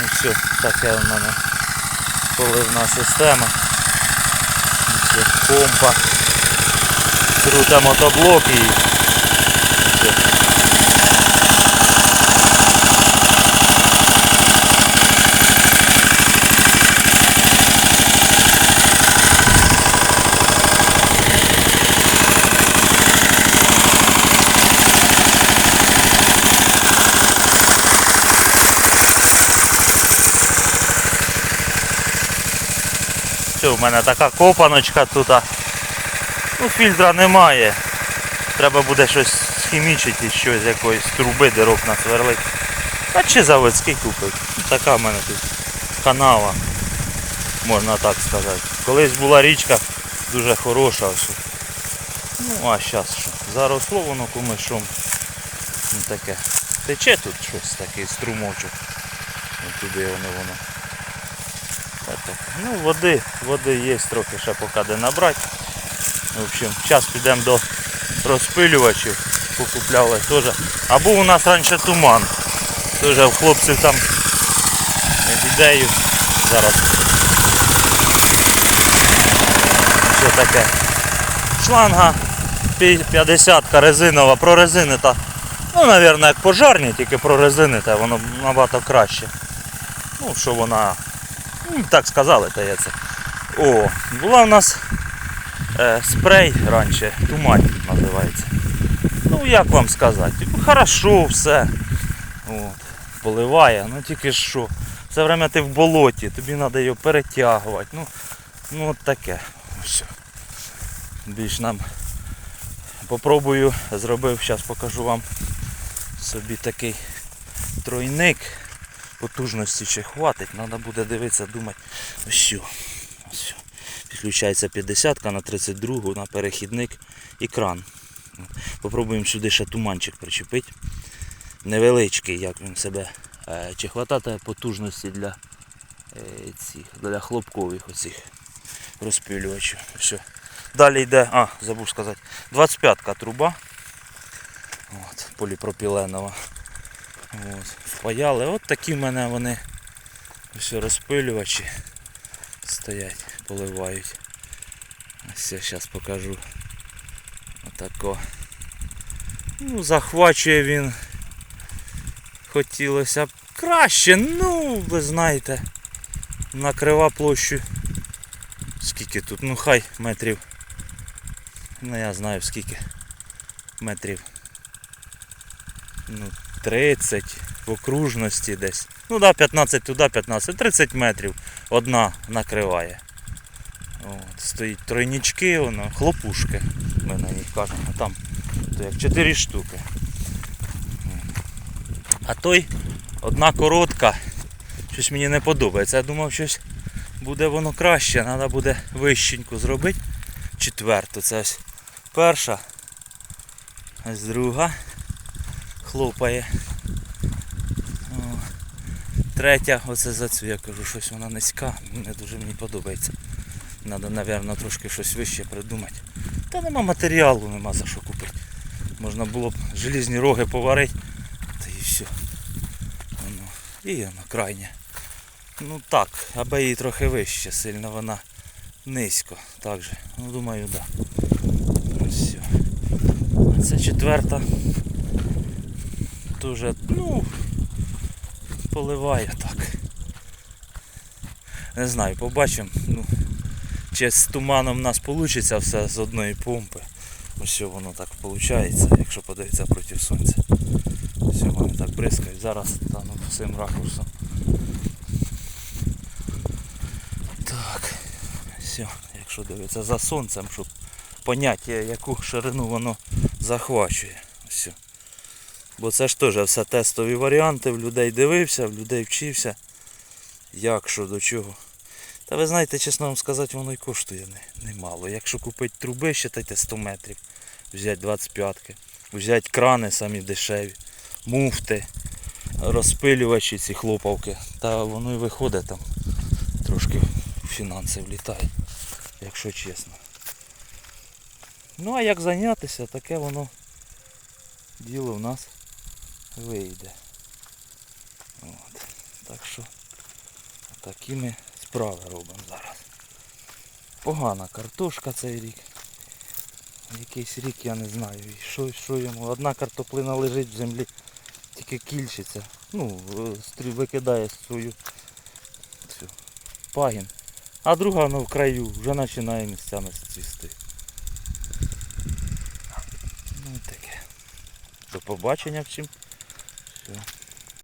Ну все, така в мене поливна система. Все, помпа. Крута мотоблок і все. В мене така копаночка тут. Ну, фільтра немає. Треба буде щось схімічити, щось якоїсь труби дирок насверлити. Та чи заводський купить. Ну, Така в мене тут канава, можна так сказати. Колись була річка дуже хороша. Ну а зараз що? Заросло воно комишом. Таке. Тече тут щось такий струмочок. Туди воно воно. Ну, води, води є трохи ще поки де набрати. В общем, зараз підемо до розпилювачів. Покупляли теж. А був у нас раніше туман. Теж в хлопців там ідею. Зараз. Що таке? Шланга 50 резинова, прорезинита. Ну, мабуть, як пожарні, тільки прорезините, воно набагато краще. Ну, що вона Ну, так сказали, та я це. О, була у нас е, спрей раніше, тумань називається. Ну як вам сказати, типу, хорошо все. От, поливає, ну тільки що. Все время ти в болоті, тобі треба його перетягувати. Ну, ну от таке. Все. Більш нам попробую, зробив, зараз покажу вам собі такий тройник потужності ще хватить, треба буде дивитися, думати. Ось. що, Ось. Підключається 50-ка на 32 на перехідник і кран. Попробуємо сюди ще туманчик причепити. Невеличкий, як він себе. Е, Чи хватає потужності для, е, цих, для хлопкових оцих розпилювачів. Все. Далі йде, а, забув сказати, 25-ка труба. От, поліпропіленова. От, впаяли. От такі в мене вони ось розпилювачі стоять, поливають. Ось я зараз покажу. Отако. Ну, захвачує він. Хотілося б краще, ну, ви знаєте, накрива площу. Скільки тут? Ну хай метрів. Ну я знаю скільки метрів. Ну, 30 в окружності десь. Ну да, 15 туди, 15, 30 метрів одна накриває. От, стоїть тройнички, воно, хлопушки, ми на них кажемо. Там то як 4 штуки. А той одна коротка. Щось мені не подобається. Я думав, щось буде воно краще, треба буде вищеньку зробити. Четверту. Це ось перша. Ось друга хлопає. О, Третя, оце за цю я кажу, щось вона низька, не дуже мені подобається. Треба, мабуть, трошки щось вище придумати. Та нема матеріалу, нема за що купити. Можна було б желізні роги поварити, та і все. Воно. І воно крайнє. Ну так, аби її трохи вище, сильно вона низько. Так же. Ну думаю, так. Да. Все. Це четверта дуже, ну, поливає так. Не знаю, побачимо. Ну, чи з туманом в нас вийде все з одної помпи. Ось воно так виходить, якщо подивитися проти сонця. Все, вони так бризкають. Зараз стану всім ракурсом. Так, все, якщо дивитися за сонцем, щоб поняття, яку ширину воно захвачує. Все. Бо це ж теж все тестові варіанти, в людей дивився, в людей вчився. Як що до чого. Та ви знаєте, чесно вам сказати, воно і коштує не- немало. Якщо купити труби, считайте 100 метрів, взяти 25-ки, взяти крани самі дешеві, муфти, розпилювачі ці хлопавки, та воно і виходить там трошки фінанси влітає, якщо чесно. Ну а як зайнятися, таке воно діло в нас вийде. От. Так що Такі ми справи робимо зараз. Погана картошка цей рік. Якийсь рік я не знаю. І що, що йому. Одна картоплина лежить в землі, тільки кільчиться. Ну, е, викидає свою цю, пагін. А друга ну, в краю вже починає місцями цвісти. Ну таке. До побачення всім. Все.